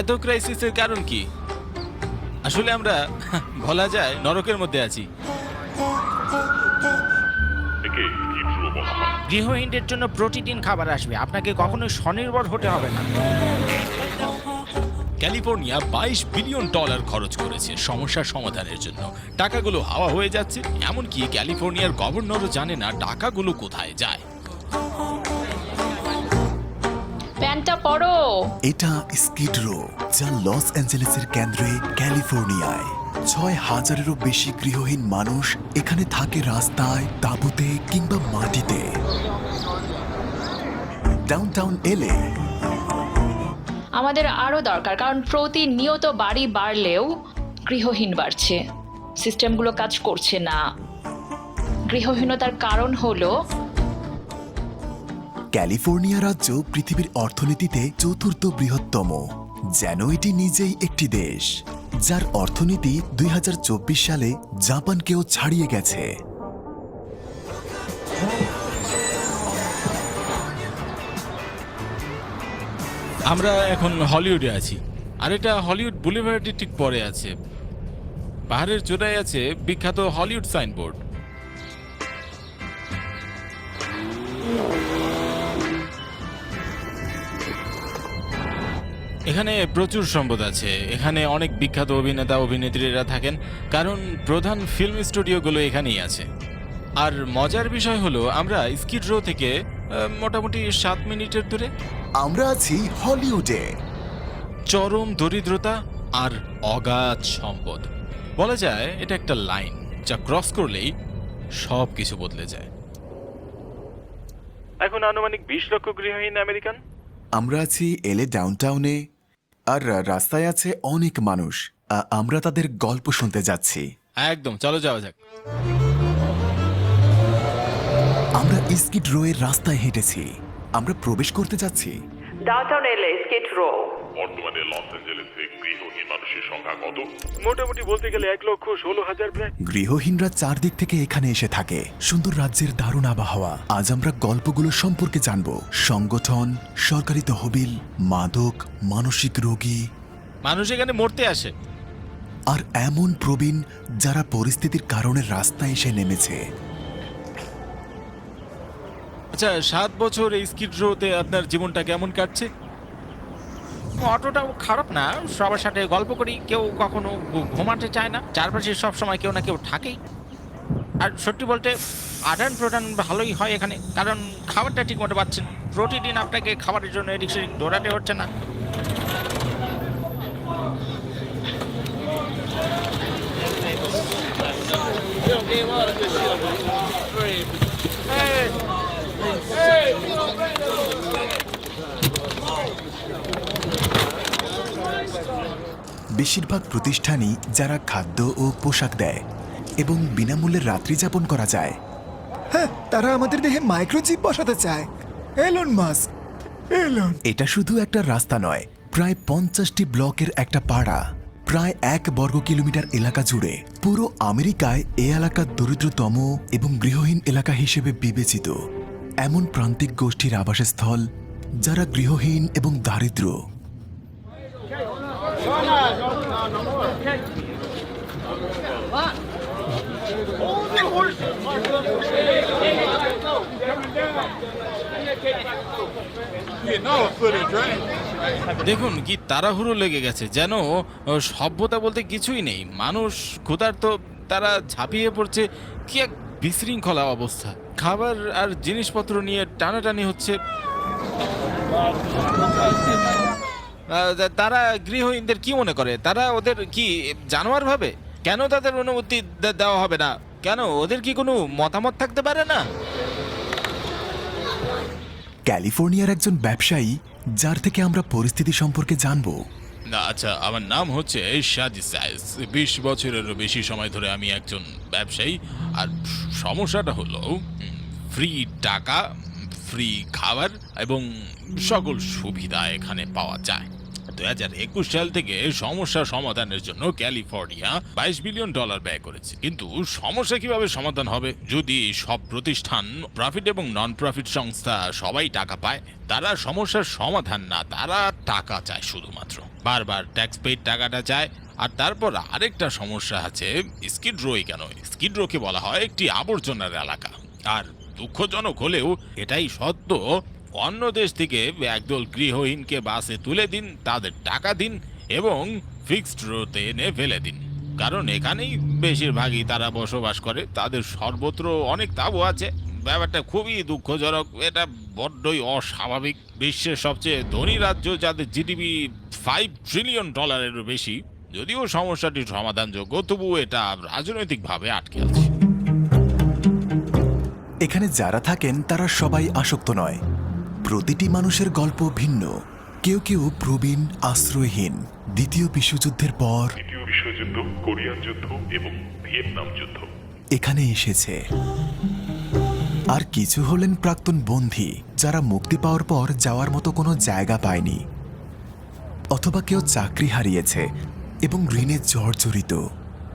এত ক্রাইসিসের কারণ কি? আসলে আমরা বলা যায় নরকের মধ্যে আছি। গৃহহীনদের জন্য প্রতিদিন খাবার আসবে। আপনাকে কখনোই স্বনির্ভর হতে হবে না। ক্যালিফোর্নিয়া বাইশ বিলিয়ন ডলার খরচ করেছে সমস্যার সমাধানের জন্য। টাকাগুলো হাওয়া হয়ে যাচ্ছে এমনকি ক্যালিফোর্নিয়ার গভর্নরও জানে না টাকাগুলো কোথায় যায়। পরো এটা স্কিডরো যা লস অ্যাঞ্জেলেসের কেন্দ্রে ক্যালিফোর্নিয়ায়। ছয় হাজারেরও বেশি গৃহহীন মানুষ এখানে থাকে রাস্তায় তাঁবুতে কিংবা মাটিতে। ডাউনটাউন এলে আমাদের আরও দরকার কারণ প্রতিনিয়ত বাড়ি বাড়লেও গৃহহীন বাড়ছে। সিস্টেমগুলো কাজ করছে না। গৃহহীনতার কারণ হলো ক্যালিফোর্নিয়া রাজ্য পৃথিবীর অর্থনীতিতে চতুর্থ বৃহত্তম। যেন এটি নিজেই একটি দেশ, যার অর্থনীতি দুই হাজার চব্বিশ সালে জাপানকেও ছাড়িয়ে গেছে। আমরা এখন হলিউডে আছি। আর এটা হলিউড বুলিভার্ডের ঠিক পরে আছে। পাহাড়ের চূড়ায় আছে বিখ্যাত হলিউড সাইনবোর্ড। এখানে প্রচুর সম্পদ আছে। এখানে অনেক বিখ্যাত অভিনেতা অভিনেত্রীরা থাকেন কারণ প্রধান ফিল্ম স্টুডিওগুলো এখানেই আছে। আর মজার বিষয় হলো আমরা স্কিড রো থেকে মোটামুটি সাত মিনিটের দূরে। আমরা আছি হলিউডে চরম দরিদ্রতা আর অগাধ সম্পদ। বলা যায় এটা একটা লাইন যা ক্রস করলেই সব কিছু বদলে যায়। এখন আনুমানিক বিশ লক্ষ গৃহহীন আমেরিকান। আমরা আছি এলে ডাউনটাউনে আর রাস্তায় আছে অনেক মানুষ। আমরা তাদের গল্প শুনতে যাচ্ছি। একদম চলো যাওয়া যাক। আমরা স্কিট রোয়ের রাস্তায় হেঁটেছি। আমরা প্রবেশ করতে যাচ্ছি। ডাউনটাউন এলে স্কিট রো বর্তমানে লস অ্যাঞ্জেলেসে গৃহহীন মানুষের সংখ্যা কত? মোটামুটি বলতে গেলে এক লক্ষ ষোলো হাজার প্রায় গৃহহীনরা চারদিক থেকে এখানে এসে থাকে। সুন্দর রাজ্যের দারুণ আবহাওয়া। আজ আমরা গল্পগুলো সম্পর্কে জানব। সংগঠন সরকারি তহবিল মাদক মানসিক রোগী। মানুষ এখানে মরতে আসে। আর এমন প্রবীণ যারা পরিস্থিতির কারণে রাস্তায় এসে নেমেছে। আচ্ছা সাত বছর এই স্কিড রোতে আপনার জীবনটা কেমন কাটছে? অটোটাও খারাপ না। সবার সাথে গল্প করি, কেউ কখনো ঘুমাতে চায় না। চারপাশে সব সময় কেউ না কেউ থাকেই। আর সত্যি বলতে, আদান প্রদান ভালোই হয় এখানে, কারণ খাবারটা ঠিক মতো পাচ্ছেন প্রতিদিন আপনাকে খাবারের জন্য এদিক সেদিক দৌড়াতে হচ্ছে না। বেশিরভাগ প্রতিষ্ঠানই যারা খাদ্য ও পোশাক দেয় এবং বিনামূল্যে রাত্রি যাপন করা যায়। হ্যাঁ তারা আমাদের দেহে মাইক্রোচিপ বসাতে চায়। এলন মাস্ক এলন এটা শুধু একটা রাস্তা নয় প্রায় পঞ্চাশটি ব্লকের একটা পাড়া প্রায় এক বর্গ কিলোমিটার এলাকা জুড়ে। পুরো আমেরিকায় এ এলাকা দরিদ্রতম এবং গৃহহীন এলাকা হিসেবে বিবেচিত। এমন প্রান্তিক গোষ্ঠীর আবাসস্থল যারা গৃহহীন এবং দারিদ্র। দেখুন, কি তাড়াহুড়ো লেগে গেছে। যেন সভ্যতা বলতে কিছুই নেই। মানুষ, ক্ষুধার্ত, তারা ঝাঁপিয়ে পড়ছে। কি এক বিশৃঙ্খলা অবস্থা। খাবার আর জিনিসপত্র নিয়ে টানাটানি হচ্ছে। তারা গৃহহীনদের কি মনে করে? তারা ওদের কি জানোয়ার ভাবে? কেন তাদের অনুমতি দেওয়া হবে না? কেন ওদের কি কোনো মতামত থাকতে পারে না? ক্যালিফোর্নিয়ার একজন ব্যবসায়ী, যার থেকে আমরা পরিস্থিতি সম্পর্কে জানব। না আচ্ছা আমার নাম হচ্ছে শাদি সাইজ বিশ বছরেরও বেশি সময় ধরে আমি একজন ব্যবসায়ী। আর সমস্যাটা হলো ফ্রি টাকা, ফ্রি খাবার এবং সকল সুবিধা এখানে পাওয়া যায়। দুই হাজার একুশ সাল থেকে সমস্যা সমাধানের জন্য ক্যালিফোর্নিয়া বাইশ বিলিয়ন ডলার ব্যয় করেছে। কিন্তু সমস্যা কীভাবে সমাধান হবে? যদি সব প্রতিষ্ঠান প্রফিট এবং নন প্রফিট সংস্থা সবাই টাকা পায়, তারা সমস্যার সমাধান না, তারা টাকা চায় শুধুমাত্র। বারবার ট্যাক্স পেইড টাকাটা চায়। আর তারপর আরেকটা সমস্যা আছে স্কিড রোই কেন? স্কিড রোকে বলা হয় একটি আবর্জনার এলাকা। আর দুঃখজনক হলেও এটাই সত্য অন্য দেশ থেকে একদল গৃহহীনকে বাসে তুলে দিন, তাদের টাকা দিন এবং ফিক্সড রোতে এনে ফেলে দিন। কারণ এখানেই বেশিরভাগই তারা বসবাস করে, তাদের সর্বত্র অনেক তাবু আছে। ব্যাপারটা খুবই দুঃখজনক, এটা বড্ডই অস্বাভাবিক। বিশ্বের সবচেয়ে ধনী রাজ্য, যাদের জিডিপি ফাইভ ট্রিলিয়ন ডলারেরও বেশি, যদিও সমস্যাটি সমাধানযোগ্য তবুও এটা রাজনৈতিকভাবে আটকে আছে। এখানে যারা থাকেন, তারা সবাই আসক্ত নয়। প্রতিটি মানুষের গল্প ভিন্ন। কেউ কেউ প্রবীণ আশ্রয়হীন। দ্বিতীয় বিশ্বযুদ্ধের পর দ্বিতীয় বিশ্বযুদ্ধ কোরিয়ান যুদ্ধ এবং ভিয়েতনাম যুদ্ধ। এখানে এসেছে। আর কিছু হলেন প্রাক্তন বন্ধী যারা মুক্তি পাওয়ার পর যাওয়ার মতো কোনো জায়গা পায়নি। অথবা কেউ চাকরি হারিয়েছে এবং ঋণে জর্জরিত।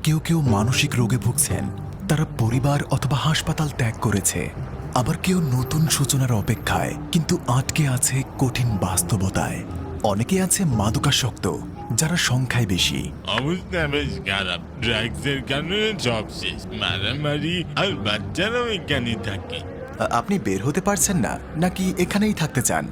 কেউ কেউ মানসিক রোগে ভুগছেন। তারা পরিবার অথবা হাসপাতাল ত্যাগ করেছে। আবার কেউ নতুন সূচনার অপেক্ষায় কিন্তু আটকে আছে কঠিন বাস্তবতায়। অনেকে আছে মাদকাসক্ত যারা সংখ্যায় বেশি। অবস্থা বেশ খারাপ ড্রাগসের কারণে সব শেষ মারামারি আর বাচ্চারাও এখানে থাকে। আ- আপনি বের হতে পারছেন না নাকি এখানেই থাকতে চান?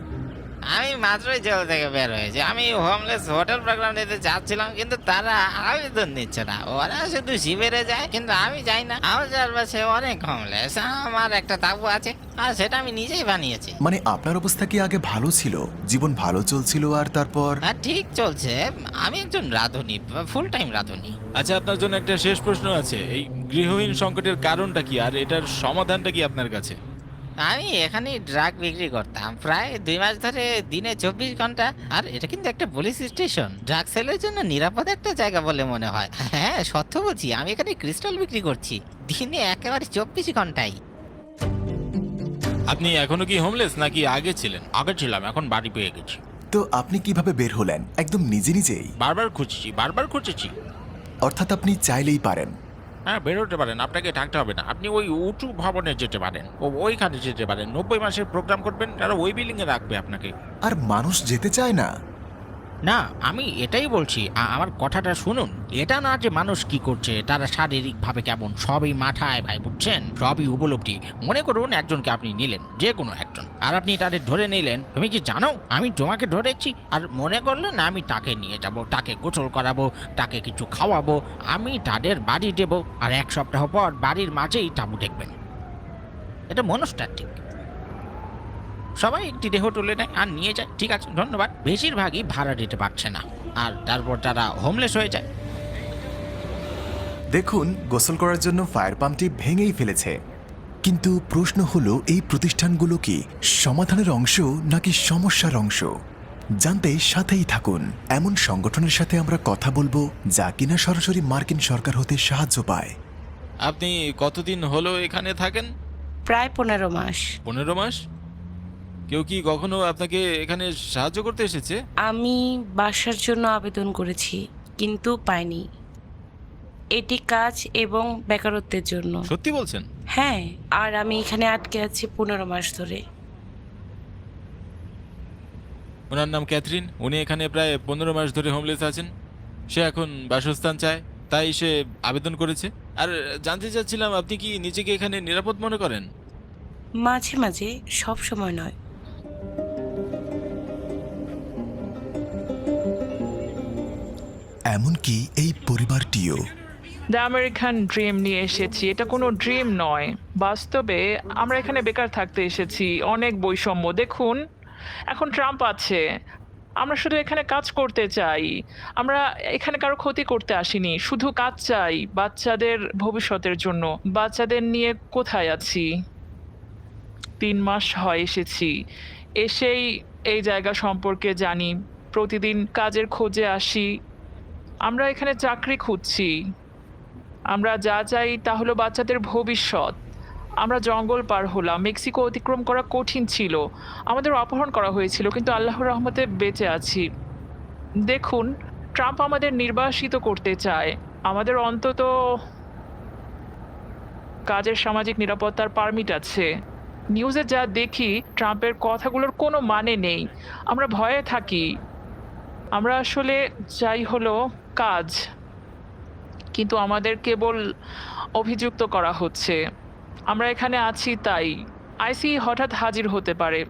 আমি মাত্রই জেল থেকে বের হয়েছি। আমি হোমলেস হোটেল প্রোগ্রাম নিতে যাচ্ছিলাম কিন্তু তারা আবেদন নিচ্ছে না। ওরা শুধু শিবিরে যায় কিন্তু আমি যাই না। আমার চারপাশে অনেক হোমলেস আমার একটা তাবু আছে আর সেটা আমি নিজেই বানিয়েছি। মানে আপনার অবস্থা কি আগে ভালো ছিল? জীবন ভালো চলছিল আর তারপর? আর ঠিক চলছে। আমি একজন রাঁধুনি ফুল টাইম রাঁধুনি। আচ্ছা আপনার জন্য একটা শেষ প্রশ্ন আছে। এই গৃহহীন সংকটের কারণটা কি আর এটার সমাধানটা কি আপনার কাছে? আমি এখানেই ড্রাগ বিক্রি করতাম। প্রায় দুই মাস ধরে দিনে চব্বিশ ঘণ্টা। আর এটা কিন্তু একটা পুলিশ স্টেশন ড্রাগ সেলের জন্য নিরাপদ একটা জায়গা বলে মনে হয়। হ্যাঁ সত্য বলছি আমি এখানে ক্রিস্টাল বিক্রি করছি। দিনে একেবারে চব্বিশ ঘন্টাই। আপনি এখনও কি হোমলেস নাকি আগে ছিলেন? আগে ছিলাম এখন বাড়ি পেয়ে গেছি। তো আপনি কীভাবে বের হলেন? একদম নিজে নিজেই? বারবার খুঁজছি বারবার খুঁজেছি। অর্থাৎ আপনি চাইলেই পারেন। হ্যাঁ বেরোতে পারেন, আপনাকে থাকতে হবে না। আপনি ওই উঁচু ভবনে যেতে পারেন, ও ওইখানে যেতে পারেন। নব্বই মাসের প্রোগ্রাম করবেন, তারা ওই বিল্ডিংয়ে রাখবে আপনাকে। আর মানুষ যেতে চায় না। না, আমি এটাই বলছি আমার কথাটা শুনুন। এটা না যে মানুষ কি করছে, তারা শারীরিকভাবে কেমন, সবই মাথায়, ভাই, বুঝছেন? সবই উপলব্ধি। মনে করুন একজনকে আপনি নিলেন, যে কোনো একজন। আর আপনি তাদের ধরে নিলেন, তুমি কি জানো? আমি তোমাকে ধরেছি, আর মনে করলেন আমি তাকে নিয়ে যাব, তাকে গোসল করাবো, তাকে কিছু খাওয়াবো, আমি তাদের বাড়ি দেবো, আর এক সপ্তাহ পর বাড়ির মাঝেই তাবু দেখবেন। এটা মনস্তাত্ত্বিক। সবাই একটি দেহ তুলে নেয় আর নিয়ে যায়। ঠিক আছে ধন্যবাদ। বেশিরভাগই ভাড়া দিতে পারছে না। আর তারপর তারা হোমলেস হয়ে যায়। দেখুন গোসল করার জন্য ফায়ার পাম্পটি ভেঙেই ফেলেছে। কিন্তু প্রশ্ন হলো এই প্রতিষ্ঠানগুলো কি সমাধানের অংশ নাকি সমস্যার অংশ? জানতে সাথেই থাকুন। এমন সংগঠনের সাথে আমরা কথা বলব যা কিনা সরাসরি মার্কিন সরকার হতে সাহায্য পায়। আপনি কতদিন হলো এখানে থাকেন? প্রায় পনেরো মাস। পনেরো মাস? কেউ কি কখনো আপনাকে এখানে সাহায্য করতে এসেছে? আমি বাসার জন্য আবেদন করেছি কিন্তু পাইনি। এটি কাজ এবং বেকারত্বের জন্য। সত্যি বলছেন? হ্যাঁ আর আমি এখানে আটকে আছি পনেরো মাস ধরে। ওনার নাম ক্যাথরিন। উনি এখানে প্রায় পনেরো মাস ধরে হোমলেস আছেন। সে এখন বাসস্থান চায় তাই সে আবেদন করেছে। আর জানতে চাচ্ছিলাম আপনি কি নিজেকে এখানে নিরাপদ মনে করেন? মাঝে মাঝে সব সময় নয়। এমনকি এই পরিবারটিও। আমেরিকান ড্রিম নিয়ে এসেছি। এটা কোনো ড্রিম নয়। বাস্তবে আমরা এখানে বেকার থাকতে এসেছি। অনেক বৈষম্য। দেখুন, এখন ট্রাম্প আছে। আমরা শুধু এখানে কাজ করতে চাই। আমরা এখানে কারও ক্ষতি করতে আসিনি। শুধু কাজ চাই বাচ্চাদের ভবিষ্যতের জন্য। বাচ্চাদের নিয়ে কোথায় আছি? তিন মাস হয় এসেছি। এসেই এই জায়গা সম্পর্কে জানি। প্রতিদিন কাজের খোঁজে আসি। আমরা এখানে চাকরি খুঁজছি। আমরা যা চাই তা হলো বাচ্চাদের ভবিষ্যৎ। আমরা জঙ্গল পার হলাম। মেক্সিকো অতিক্রম করা কঠিন ছিল। আমাদের অপহরণ করা হয়েছিল, কিন্তু আল্লাহর রহমতে বেঁচে আছি। দেখুন, ট্রাম্প আমাদের নির্বাসিত করতে চায়। আমাদের অন্তত কাজের সামাজিক নিরাপত্তার পারমিট আছে। নিউজে যা দেখি, ট্রাম্পের কথাগুলোর কোনো মানে নেই। আমরা ভয়ে থাকি। আমরা আসলে চাই হলো কাজ, কিন্তু আমাদের কেবল অভিযুক্ত করা হচ্ছে। আমরা এখানে আছি তাই। আইসি হঠাৎ হাজির হতে পারে,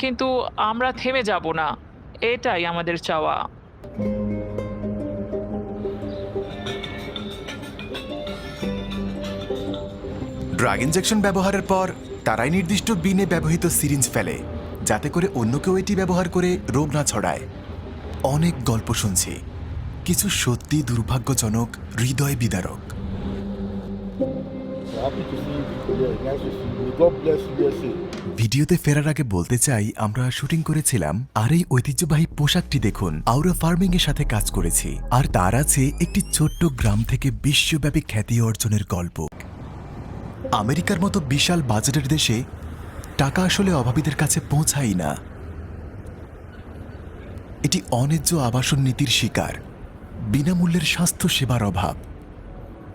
কিন্তু আমরা থেমে যাব না। এটাই আমাদের চাওয়া। ড্রাগ ইনজেকশন ব্যবহারের পর তারাই নির্দিষ্ট বিনে ব্যবহৃত সিরিঞ্জ ফেলে, যাতে করে অন্য কেউ এটি ব্যবহার করে রোগ না ছড়ায়। অনেক গল্প শুনছি। কিছু সত্যি দুর্ভাগ্যজনক, হৃদয় বিদারক। ভিডিওতে ফেরার আগে বলতে চাই, আমরা শুটিং করেছিলাম, আর এই ঐতিহ্যবাহী পোশাকটি দেখুন আউরা ফার্মিং এর সাথে কাজ করেছি। আর তার আছে একটি ছোট্ট গ্রাম থেকে বিশ্বব্যাপী খ্যাতি অর্জনের গল্প। আমেরিকার মতো বিশাল বাজেটের দেশে টাকা আসলে অভাবীদের কাছে পৌঁছাই না। এটি অন্যায্য আবাসন নীতির শিকার। বিনামূল্যের স্বাস্থ্য সেবার অভাব।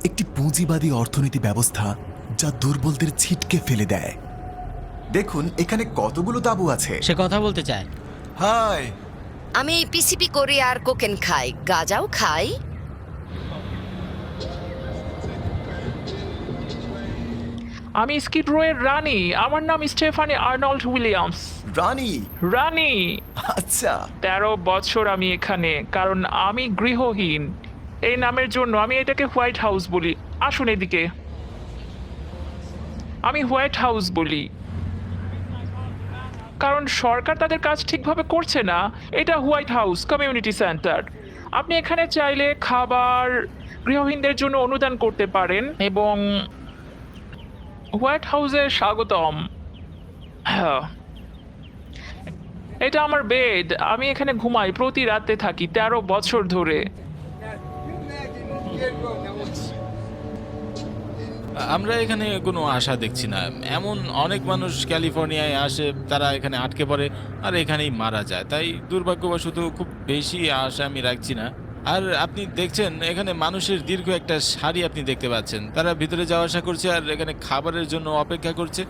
একটি পুঁজিবাদী অর্থনীতি ব্যবস্থা যা দুর্বলদের ছিটকে ফেলে দেয়। দেখুন এখানে কতগুলো তাবু আছে। সে কথা বলতে চায়। হাই! আমি পিসিপি করি আর কোকেন খাই। গাজাও খাই। আমি স্কিড রোয়ের রানী। আমার নাম স্টেফানি আর্নল্ড উইলিয়ামস। রানী। রানী। আচ্ছা। তেরো বছর আমি এখানে কারণ আমি গৃহহীন। এই নামের জন্য আমি এটাকে হোয়াইট হাউস বলি। আসুন এদিকে। আমি হোয়াইট হাউস বলি। কারণ সরকার তাদের কাজ ঠিকভাবে করছে না এটা হোয়াইট হাউস কমিউনিটি সেন্টার। আপনি এখানে চাইলে খাবার গৃহহীনদের জন্য অনুদান করতে পারেন এবং হোয়াইট হাউসে স্বাগতম। হ্যাঁ। এটা আমার বেড আমি এখানে ঘুমাই, প্রতি রাতে থাকি, তেরো বছর ধরে। আমরা এখানে কোনো আশা দেখছি না। এমন অনেক মানুষ ক্যালিফোর্নিয়ায় আসে, তারা এখানে আটকে পড়ে আর এখানেই মারা যায়। তাই দুর্ভাগ্যবশত খুব বেশি আশা আমি রাখছি না। আর আপনি দেখছেন, এখানে মানুষের দীর্ঘ একটা সারি আপনি দেখতে পাচ্ছেন। তারা ভিতরে যাওয়া আসা করছে আর এখানে খাবারের জন্য অপেক্ষা করছে।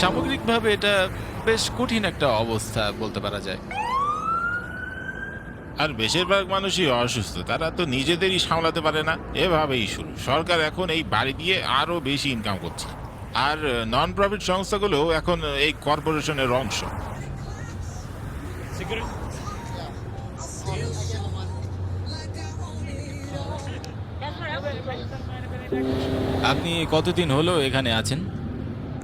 সামগ্রিকভাবে এটা বেশ কঠিন একটা অবস্থা বলতে পারা যায়। আর বেশিরভাগ মানুষই অসুস্থ তারা তো নিজেদেরই সামলাতে পারে না। এভাবেই শুরু। সরকার এখন এই বাড়ি দিয়ে আরও বেশি ইনকাম করছে। আর নন প্রফিট সংস্থাগুলো এখন এই কর্পোরেশনের অংশ। আপনি কতদিন হলো এখানে আছেন?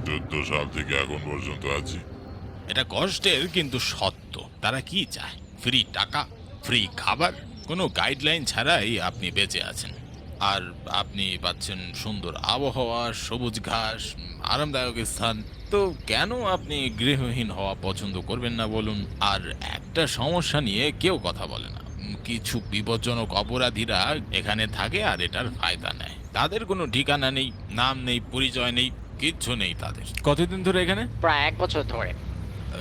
চোদ্দ সাল থেকে এখন পর্যন্ত আছি। এটা কষ্টের কিন্তু সত্য। তারা কি চায়? ফ্রি টাকা ফ্রি খাবার? কোনো গাইডলাইন ছাড়াই আপনি বেঁচে আছেন। আর আপনি পাচ্ছেন সুন্দর আবহাওয়া সবুজ ঘাস আরামদায়ক স্থান। তো কেন আপনি গৃহহীন হওয়া পছন্দ করবেন না বলুন? আর একটা সমস্যা নিয়ে কেউ কথা বলে না। কিছু বিপজ্জনক অপরাধীরা এখানে থাকে আর এটার ফায়দা নেয়। তাদের কোনো ঠিকানা নেই নাম নেই পরিচয় নেই কিচ্ছু নেই তাদের। কতদিন ধরে এখানে? প্রায় এক বছর ধরে।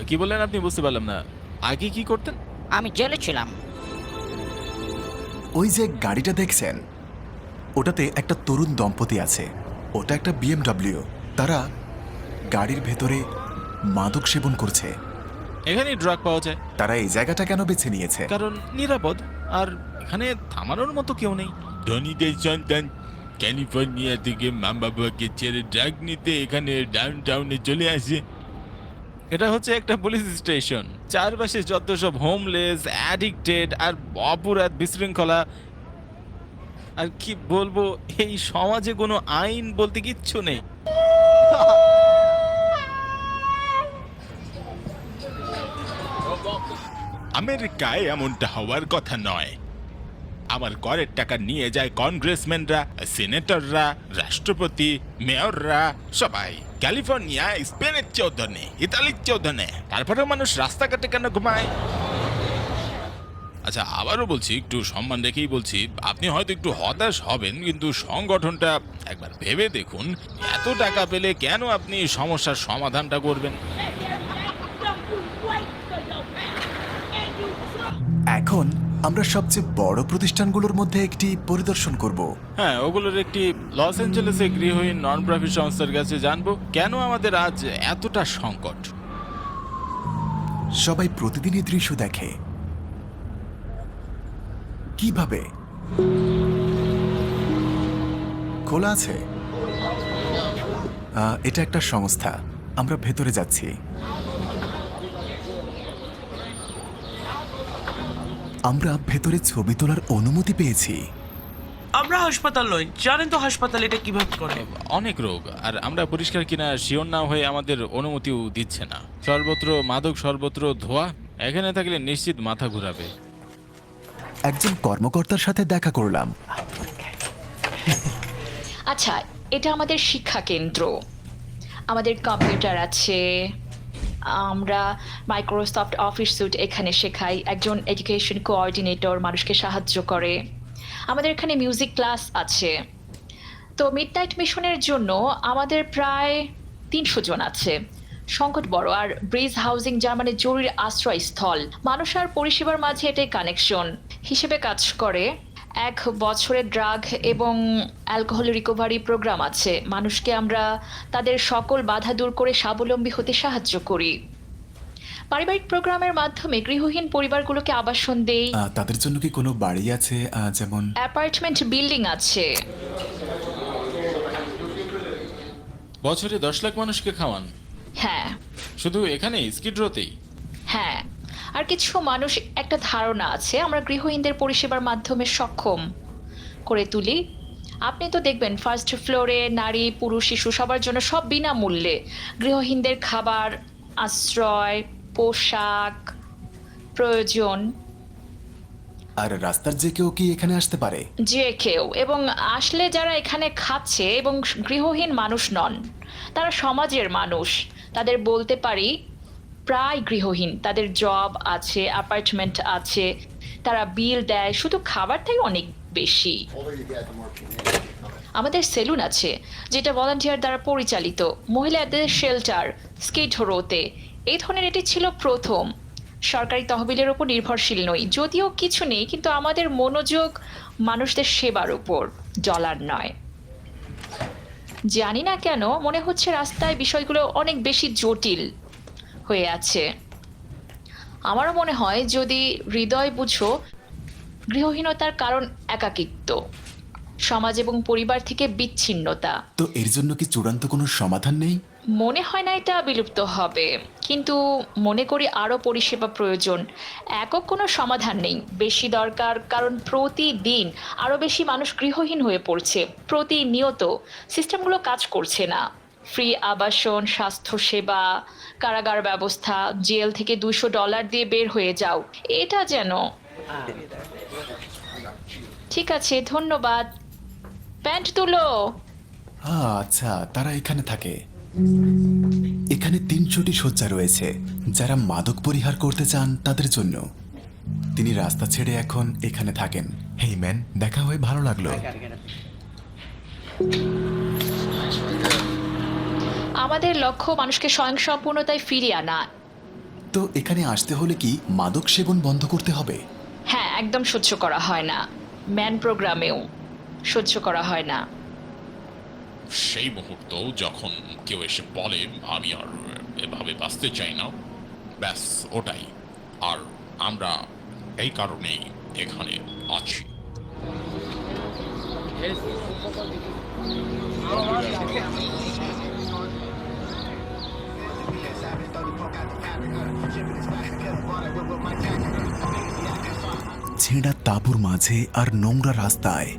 কি বললেন আপনি? বুঝতে পারলাম না। আগে কি করতেন? আমি জেলে ছিলাম। ওই যে গাড়িটা দেখছেন ওটাতে একটা তরুণ দম্পতি আছে। ওটা একটা বিএমডব্লিউ। তারা গাড়ির ভেতরে মাদক সেবন করছে। এখানেই ড্রাগ পাওয়া যায়। তারা এই জায়গাটা কেন বেছে নিয়েছে? কারণ নিরাপদ আর এখানে থামানোর মতো কেউ নেই। ধনীদের সন্তান ক্যালিফোর্নিয়া থেকে মা বাবাকে ছেড়ে ড্রাগ নিতে এখানে ডাউন টাউনে চলে আসে। এটা হচ্ছে একটা পুলিশ স্টেশন চারপাশে যত সব হোমলেস অ্যাডিক্টেড আর অপরাধ বিশৃঙ্খলা। আর কি বলব, এই সমাজে কোনো আইন বলতে কিচ্ছু নেই। আমেরিকায় এমনটা হওয়ার কথা নয়। আমার করের টাকা নিয়ে যায় কংগ্রেসম্যানরা সিনেটররা রাষ্ট্রপতি মেয়ররা সবাই। ক্যালিফোর্নিয়া স্পেনের চৌধনে ইতালির চৌধনে তারপরেও মানুষ রাস্তাঘাটে কেন ঘুমায়? আচ্ছা আবারও বলছি একটু সম্মান রেখেই বলছি আপনি হয়তো একটু হতাশ হবেন কিন্তু সংগঠনটা একবার ভেবে দেখুন এত টাকা পেলে কেন আপনি সমস্যার সমাধানটা করবেন? এখন আমরা সবচেয়ে বড় প্রতিষ্ঠানগুলোর মধ্যে একটি পরিদর্শন করব। হ্যাঁ ওগুলোর একটি লস অ্যাঞ্জেলেসে গৃহহীন নন প্রফিট সংস্থার কাছে জানব কেন আমাদের আজ এতটা সংকট? সবাই প্রতিদিনই দৃশ্য দেখে। কীভাবে? খোলা আছে? আহ, এটা একটা সংস্থা। আমরা ভেতরে যাচ্ছি। আমরা ভেতরে ছবি তোলার অনুমতি পেয়েছি। আমরা হাসপাতাল নই জানেন তো হাসপাতাল এটা কীভাবে করে? অনেক রোগ আর আমরা পরিষ্কার কিনা শিওর না হয়ে আমাদের অনুমতিও দিচ্ছে না। সর্বত্র মাদক সর্বত্র ধোয়া এখানে থাকলে নিশ্চিত মাথা ঘুরাবে। একজন কর্মকর্তার সাথে দেখা করলাম। আচ্ছা এটা আমাদের শিক্ষা কেন্দ্র। আমাদের কম্পিউটার আছে। আমরা মাইক্রোসফট অফিস স্যুট এখানে শেখাই, একজন এডুকেশন কোঅর্ডিনেটর মানুষকে সাহায্য করে। আমাদের এখানে মিউজিক ক্লাস আছে। তো মিড নাইট মিশনের জন্য আমাদের প্রায় তিনশো জন আছে। সংকট বড়, আর ব্রিজ হাউজিং জার্মানির জরুরি আশ্রয়স্থল। মানুষ আর পরিষেবার মাঝে এটাই কানেকশন হিসেবে কাজ করে এক বছরের ড্রাগ এবং অ্যালকোহল রিকভারি প্রোগ্রাম আছে। মানুষকে আমরা তাদের সকল বাধা দূর করে স্বাবলম্বী হতে সাহায্য করি। পারিবারিক প্রোগ্রামের মাধ্যমে গৃহহীন পরিবারগুলোকে আবাসন দেই। আহ, তাদের জন্য কি কোনো বাড়ি আছে আহ, যেমন? অ্যাপার্টমেন্ট বিল্ডিং আছে। বছরে দশ লাখ মানুষকে খাওয়ান। হ্যাঁ। শুধু এখানে স্কিড্রোতেই? হ্যাঁ। আর কিছু মানুষ একটা ধারণা আছে আমরা গৃহহীনদের পরিষেবার মাধ্যমে সক্ষম করে তুলি। আপনি তো দেখবেন ফার্স্ট ফ্লোরে নারী পুরুষ শিশু সবার জন্য সব বিনামূল্যে গৃহহীনদের খাবার আশ্রয় পোশাক প্রয়োজন। আর রাস্তার যে কেউ কি এখানে আসতে পারে? যে কেউ। এবং আসলে যারা এখানে খাচ্ছে এবং গৃহহীন মানুষ নন তারা সমাজের মানুষ। তাদের বলতে পারি প্রায় গৃহহীন। তাদের জব আছে অ্যাপার্টমেন্ট আছে, তারা বিল দেয়, শুধু খাবার থেকে অনেক বেশি। আমাদের সেলুন আছে, যেটা ভলান্টিয়ার দ্বারা পরিচালিত। মহিলাদের শেল্টার স্কেট রোতে এই ধরনের এটি ছিল প্রথম। সরকারি তহবিলের ওপর নির্ভরশীল নই। যদিও কিছু নেই, কিন্তু আমাদের মনোযোগ মানুষদের সেবার উপর ডলার নয়। জানি না কেন, মনে হচ্ছে রাস্তায় বিষয়গুলো অনেক বেশি জটিল। হয়ে আছে। আমারও মনে হয় যদি হৃদয় বুঝো গৃহহীনতার কারণ একাকিত্ব সমাজ এবং পরিবার থেকে বিচ্ছিন্নতা। তো এর জন্য কি চূড়ান্ত কোনো সমাধান নেই? মনে হয় না এটা বিলুপ্ত হবে কিন্তু মনে করি আরও পরিষেবা প্রয়োজন। একক কোনো সমাধান নেই বেশি দরকার কারণ প্রতিদিন আরও বেশি মানুষ গৃহহীন হয়ে পড়ছে প্রতিনিয়ত সিস্টেমগুলো কাজ করছে না। ফ্রি আবাসন, স্বাস্থ্যসেবা, কারাগার ব্যবস্থা, জেল থেকে দুশো ডলার দিয়ে বের হয়ে যাও। এটা যেন ঠিক আছে, ধন্যবাদ। প্যান্ট তুলো। আচ্ছা তারা এখানে থাকে। এখানে তিনশোটি শয্যা রয়েছে। যারা মাদক পরিহার করতে চান তাদের জন্য। তিনি রাস্তা ছেড়ে এখন এখানে থাকেন। হেই, ম্যান, দেখা হয়ে ভালো লাগল। আমাদের লক্ষ্য মানুষকে স্বয়ংসম্পূর্ণতায় ফিরিয়ে আনা। তো এখানে আসতে হলে কি মাদক সেবন বন্ধ করতে হবে? হ্যাঁ একদম সহ্য করা হয় না। ম্যান প্রোগ্রামেও সহ্য করা হয় না। সেই মুহূর্ত যখন কেউ এসে বলে আমি আর এভাবে বাঁচতে চাই না ব্যাস ওটাই। আর আমরা এই কারণেই এখানে আছি। ছেঁড়া তাঁবুর মাঝে আর নোংরা রাস্তায়